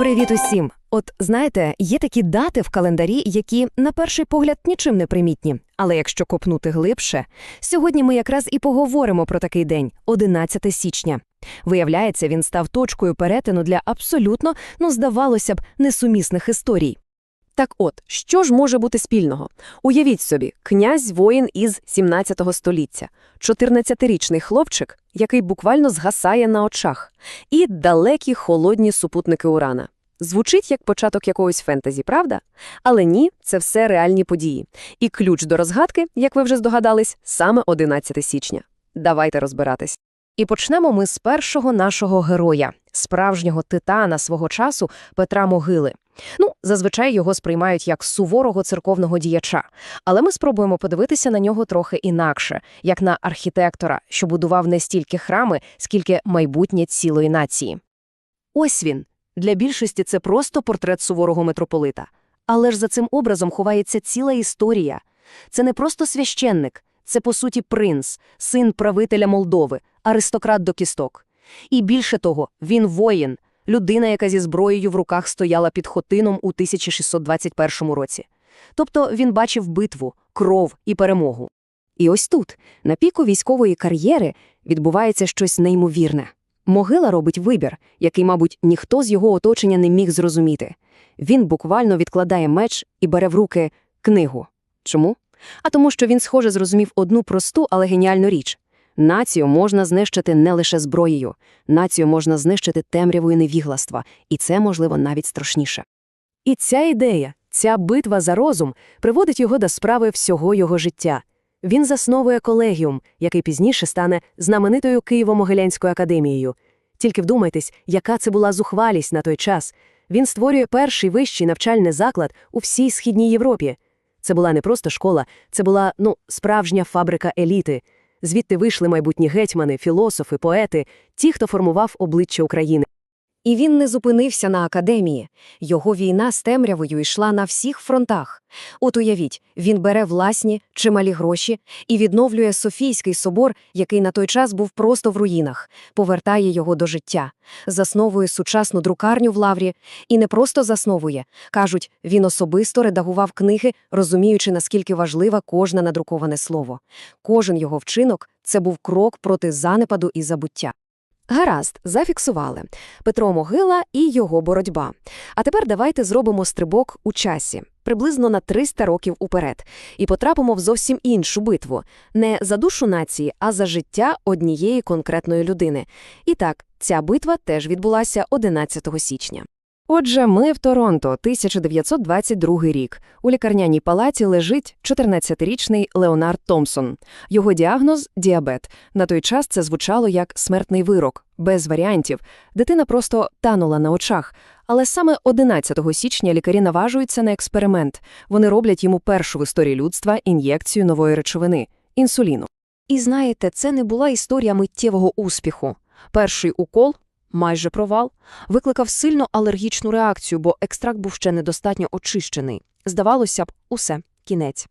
Привіт усім! От знаєте, є такі дати в календарі, які на перший погляд нічим не примітні. Але якщо копнути глибше, сьогодні ми якраз і поговоримо про такий день 11 січня. Виявляється, він став точкою перетину для абсолютно, ну здавалося б, несумісних історій. Так от, що ж може бути спільного? Уявіть собі, князь воїн із 17 століття, 14-річний хлопчик, який буквально згасає на очах, і далекі холодні супутники Урана. Звучить як початок якогось фентезі, правда? Але ні, це все реальні події. І ключ до розгадки, як ви вже здогадались, саме 11 січня. Давайте розбиратись. І почнемо ми з першого нашого героя, справжнього титана свого часу Петра Могили. Ну, зазвичай його сприймають як суворого церковного діяча, але ми спробуємо подивитися на нього трохи інакше, як на архітектора, що будував не стільки храми, скільки майбутнє цілої нації. Ось він. Для більшості це просто портрет суворого митрополита. Але ж за цим образом ховається ціла історія. Це не просто священник, це, по суті, принц, син правителя Молдови, аристократ до кісток. І більше того, він воїн, людина, яка зі зброєю в руках стояла під Хотином у 1621 році. Тобто він бачив битву, кров і перемогу. І ось тут, на піку військової кар'єри, відбувається щось неймовірне. Могила робить вибір, який, мабуть, ніхто з його оточення не міг зрозуміти. Він буквально відкладає меч і бере в руки книгу. Чому? А тому, що він, схоже, зрозумів одну просту, але геніальну річ. Націю можна знищити не лише зброєю, націю можна знищити темрявою невігластва, і це, можливо, навіть страшніше. І ця ідея, ця битва за розум приводить його до справи всього його життя. Він засновує колегіум, який пізніше стане знаменитою Києво-Могилянською академією. Тільки вдумайтесь, яка це була зухвалість на той час. Він створює перший вищий навчальний заклад у всій східній Європі. Це була не просто школа, це була ну, справжня фабрика еліти. Звідти вийшли майбутні гетьмани, філософи, поети, ті, хто формував обличчя України. І він не зупинився на академії. Його війна з темрявою йшла на всіх фронтах. От уявіть, він бере власні чималі гроші і відновлює Софійський собор, який на той час був просто в руїнах, повертає його до життя, засновує сучасну друкарню в Лаврі і не просто засновує. Кажуть, він особисто редагував книги, розуміючи, наскільки важлива кожне надруковане слово. Кожен його вчинок це був крок проти занепаду і забуття. Гаразд, зафіксували. Петро Могила і його боротьба. А тепер давайте зробимо стрибок у часі, приблизно на 300 років уперед, і потрапимо в зовсім іншу битву. Не за душу нації, а за життя однієї конкретної людини. І так, ця битва теж відбулася 11 січня. Отже, ми в Торонто, 1922 рік. У лікарняній палаті лежить 14-річний Леонард Томпсон. Його діагноз діабет. На той час це звучало як смертний вирок, без варіантів. Дитина просто танула на очах. Але саме 11 січня лікарі наважуються на експеримент. Вони роблять йому першу в історії людства ін'єкцію нової речовини інсуліну. І знаєте, це не була історія миттєвого успіху. Перший укол майже провал, викликав сильну алергічну реакцію, бо екстракт був ще недостатньо очищений. Здавалося б, усе, кінець.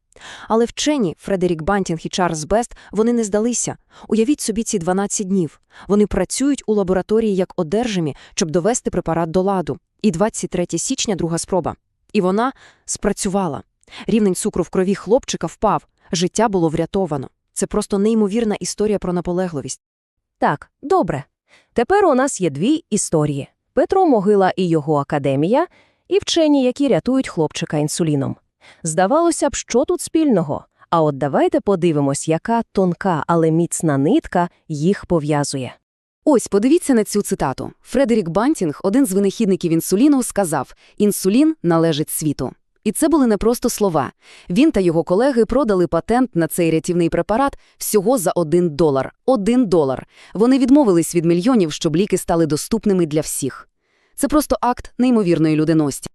Але вчені Фредерік Бантінг і Чарльз Бест вони не здалися. Уявіть собі ці 12 днів. Вони працюють у лабораторії як одержимі, щоб довести препарат до ладу. І 23 січня друга спроба. І вона спрацювала. Рівень цукру в крові хлопчика впав, життя було врятовано. Це просто неймовірна історія про наполегливість. Так, добре. Тепер у нас є дві історії: Петро Могила і його академія, і вчені, які рятують хлопчика інсуліном. Здавалося б, що тут спільного. А от давайте подивимось, яка тонка, але міцна нитка їх пов'язує. Ось подивіться на цю цитату. Фредерік Бантінг, один з винахідників інсуліну, сказав: інсулін належить світу. І це були не просто слова. Він та його колеги продали патент на цей рятівний препарат всього за один долар. Один долар. Вони відмовились від мільйонів, щоб ліки стали доступними для всіх. Це просто акт неймовірної людяності.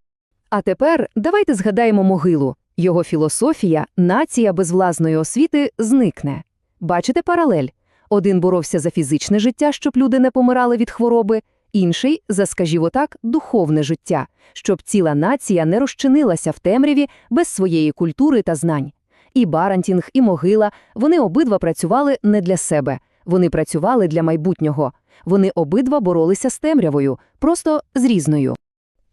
А тепер давайте згадаємо могилу. Його філософія, нація без власної освіти, зникне. Бачите паралель? Один боровся за фізичне життя, щоб люди не помирали від хвороби, інший за, скажімо так, духовне життя, щоб ціла нація не розчинилася в темряві без своєї культури та знань. І Барантінг, і Могила вони обидва працювали не для себе, вони працювали для майбутнього. Вони обидва боролися з темрявою, просто з різною.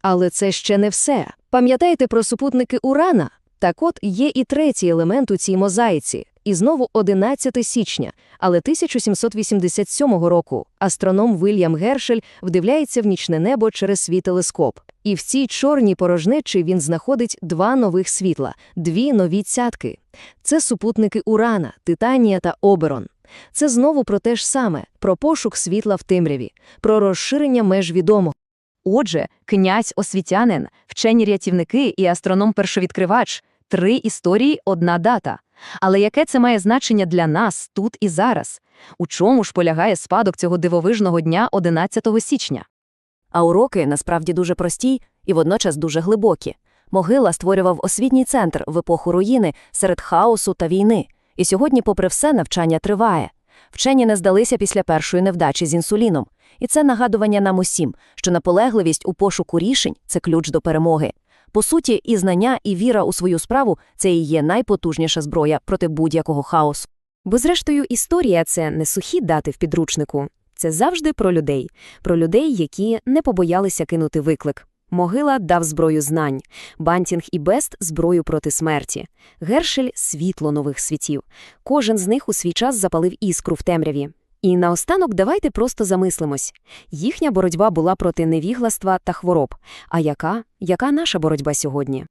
Але це ще не все. Пам'ятаєте про супутники Урана? Так от є і третій елемент у цій мозаїці. І знову 11 січня, але 1787 року астроном Вильям Гершель вдивляється в нічне небо через свій телескоп. І в цій чорній порожнечі він знаходить два нових світла, дві нові цятки. Це супутники Урана, Титанія та Оберон. Це знову про те ж саме, про пошук світла в темряві, про розширення меж відомого. Отже, князь освітянин, вчені рятівники і астроном-першовідкривач – три історії, одна дата. Але яке це має значення для нас тут і зараз? У чому ж полягає спадок цього дивовижного дня 11 січня? А уроки насправді дуже прості і водночас дуже глибокі. Могила створював освітній центр в епоху руїни серед хаосу та війни. І сьогодні, попри все, навчання триває. Вчені не здалися після першої невдачі з інсуліном. І це нагадування нам усім, що наполегливість у пошуку рішень – це ключ до перемоги. По суті, і знання, і віра у свою справу – це і є найпотужніша зброя проти будь-якого хаосу. Бо, зрештою, історія – це не сухі дати в підручнику. Це завжди про людей. Про людей, які не побоялися кинути виклик. Могила дав зброю знань, Бантінг і Бест – зброю проти смерті, Гершель – світло нових світів. Кожен з них у свій час запалив іскру в темряві. І наостанок давайте просто замислимось. Їхня боротьба була проти невігластва та хвороб. А яка? Яка наша боротьба сьогодні?